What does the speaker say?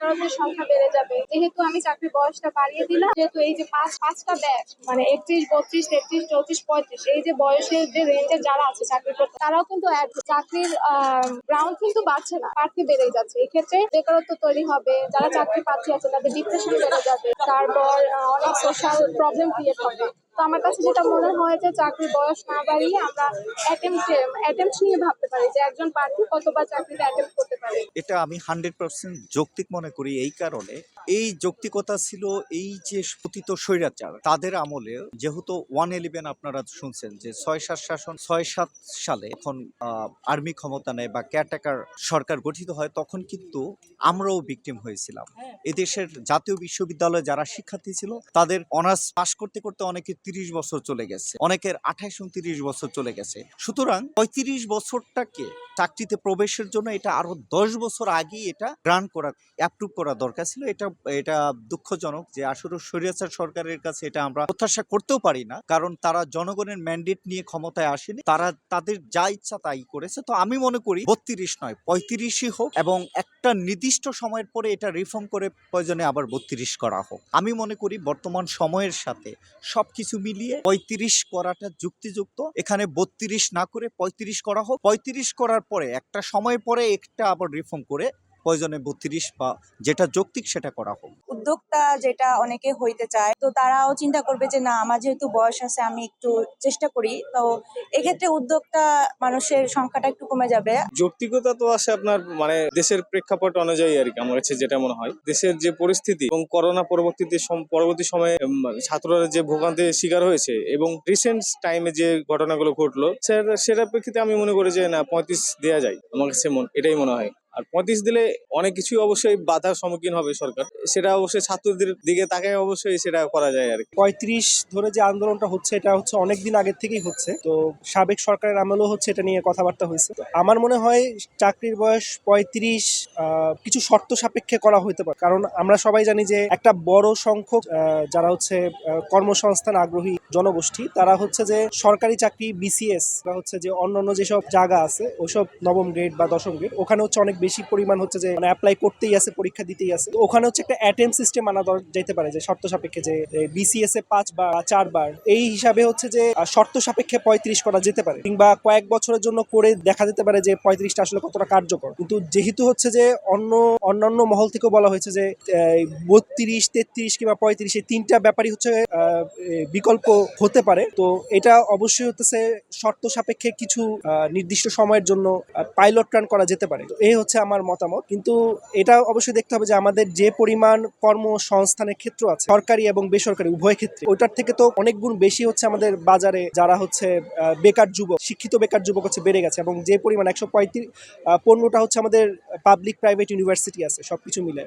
বেকারত্বের সংখ্যা বেড়ে যাবে। যেহেতু আমি চাকরির বয়সটা বাড়িয়ে দিলাম, যেহেতু এই যে পাঁচ, পাঁচটা ব্যাচ মানে একত্রিশ, বত্রিশ, তেত্রিশ, চৌত্রিশ, পঁয়ত্রিশ, এই যে বয়সের যে রেঞ্জে যারা আছে চাকরি করতে, তারাও কিন্তু চাকরির গ্রাউন্ড কিন্তু বাড়ছে না প্রার্থী বেড়েই যাচ্ছে। এক্ষেত্রে বেকারত্ব তৈরি হবে, যারা চাকরি প্রার্থী আছে তাদের ডিপ্রেশন বেড়ে যাবে, তারপর অনেক সোশ্যাল প্রবলেম ক্রিয়েট হবে। তো আমার কাছে যেটা মনে হয় যে চাকরির বয়স না বাড়িয়ে আমরা অ্যাটেম্প অ্যাটেম্প নিয়ে ভাবতে পারি যে একজন প্রার্থী কতবার চাকরিতে অ্যাটেম্প করতে পারে। এটা আমি হান্ড্রেড পার্সেন্ট যৌক্তিক মনে করি এই কারণে। এই যৌক্তিকতা ছিল এই যে পতিত স্বৈরাচার তাদের আমলে যেহেতু ওয়ান ইলেভেন আপনারা শুনছেন যে ছয় সাত শাসন ছয় সাত সালে যখন আর্মি ক্ষমতা নেয় বা কেয়ারটেকার সরকার গঠিত হয় তখন কিন্তু আমরাও ভিকটিম হয়েছিলাম। এদেশের জাতীয় বিশ্ববিদ্যালয়ে যারা শিক্ষার্থী ছিল তাদের অনার্স পাশ করতে করতে অনেকে তিরিশ বছর চলে গেছে। অনেকের আঠাইশ উনত্রিশ বছর চলে গেছে। সুতরাং পঁয়ত্রিশ বছরটাকে চাকরিতে প্রবেশের জন্য এটা আরও দশ বছর আগেই এটা গ্রান্ট করা অ্যাপ্রুভ করা দরকার ছিল। এটা এটা দুঃখজনক যে আসলে স্বৈরাচার সরকারের কাছে এটা আমরা প্রত্যাশা করতেও পারি না। কারণ তারা জনগণের ম্যান্ডেট নিয়ে ক্ষমতায় আসেনি। তারা, তাদের যা ইচ্ছা তাই করেছে। তো আমি মনে করি বত্রিশ নয়, পঁয়ত্রিশই হোক এবং একটা নির্দিষ্ট সময়ের পরে এটা রিফর্ম করে প্রয়োজনে আবার বত্রিশ করা হোক। আমি মনে করি বর্তমান সময়ের সাথে সবকিছু মিলিয়ে পঁয়ত্রিশ করাটা যুক্তিযুক্ত। এখানে বত্রিশ না করে পঁয়ত্রিশ করা হোক। পঁয়ত্রিশ করার পরে, একটা সময় পরে একটা আবার রিফর্ম করে প্রয়োজনে বত্রিশ বা যেটা যৌক্তিক সেটা করা হোক। উদ্যোক্তা যেটা অনেকে হইতে চায়, তো তারাও চিন্তা করবে যে না, আমার যেহেতু বয়স আছে, আমি একটু চেষ্টা করি। তো এক্ষেত্রে উদ্যোক্তা মানুষের সংখ্যাটা একটু কমে যাবে। যৌক্তিকতা তো আসে আপনার মানে দেশের প্রেক্ষাপট অনুযায়ী আর কি, আমার কাছে যেটা মনে হয়। দেশের যে পরিস্থিতি এবং করোনা পরবর্তীতে পরবর্তী সময়ে ছাত্ররা যে ভোগান্তির শিকার হয়েছে এবং রিসেন্ট টাইমে যে ঘটনাগুলো ঘটলো, সেটা, সেটার প্রেক্ষিতে আমি মনে করি যে না, পঁয়ত্রিশ দেওয়া যায়, আমার কাছে এটাই মনে হয়। আর পঁয়ত্রিশ দিলে অনেক কিছুই অবশ্যই বাধার সম্মুখীন হবে সরকার। সেটা অবশ্যই ছাত্রদের দিকে তাকায় অবশ্যই সেটা করা যায় আর পঁয়ত্রিশ ধরে যে আন্দোলনটা হচ্ছে, এটা হচ্ছে অনেক দিন আগের থেকেই হচ্ছে। তো সাবেক সরকারের আমলেও হচ্ছে এটা নিয়ে কথাবার্তা হয়েছে। আমার মনে হয় চাকরির বয়স পঁয়ত্রিশ কিছু শর্ত সাপেক্ষে করা হতে পারে। কারণ আমরা সবাই জানি যে একটা বড় সংখ্যক যারা হচ্ছে কর্মসংস্থান আগ্রহী জনগোষ্ঠী, তারা হচ্ছে যে সরকারি চাকরি বিসিএস বা হচ্ছে যে অন্যান্য যেসব জায়গা আছে, ওইসব নবম গ্রেড বা দশম গ্রেড ওখানে হচ্ছে অনেক বেশি পরিমাণ হচ্ছে যে মানে অ্যাপ্লাই করতেই আছে, পরীক্ষা দিতেই আছে। ওখানে হচ্ছে একটা অ্যাটেম্প সিস্টেম আনা যেতে পারে যে শর্ত সাপেক্ষে যে বিসিএস এ পাঁচ বা চারবার এই হিসাবে হচ্ছে যে শর্ত সাপেক্ষে পঁয়ত্রিশ করা যেতে পারে। কিংবা কয়েক বছরের জন্য করে দেখা যেতে পারে যে, পঁয়ত্রিশটা আসলে কতটা কার্যকর। কিন্তু যেহেতু হচ্ছে যে, অন্য, অন্যান্য মহল থেকেও বলা হয়েছে যে বত্রিশ, তেত্রিশ কিংবা পঁয়ত্রিশ এই তিনটা ব্যাপারই হচ্ছে বিকল্প হতে পারে। তো এটা অবশ্যই হতেছে শর্ত সাপেক্ষে কিছু নির্দিষ্ট সময়ের জন্য পাইলট রান করা যেতে পারে। তো এই হচ্ছে আমার মতামত। কিন্তু এটা অবশ্যই দেখতে হবে যে আমাদের যে পরিমাণ কর্মসংস্থানের ক্ষেত্র আছে, সরকারি এবং বেসরকারি, উভয় ক্ষেত্রে, ওইটার থেকে তো অনেক গুণ বেশি হচ্ছে আমাদের বাজারে যারা হচ্ছে বেকার যুবক, শিক্ষিত বেকার যুবক হচ্ছে বেড়ে গেছে এবং যে পরিমাণ একশো পঁয়ত্রিশ পনেরোটা হচ্ছে আমাদের পাবলিক প্রাইভেট ইউনিভার্সিটি আছে, সবকিছু মিলে।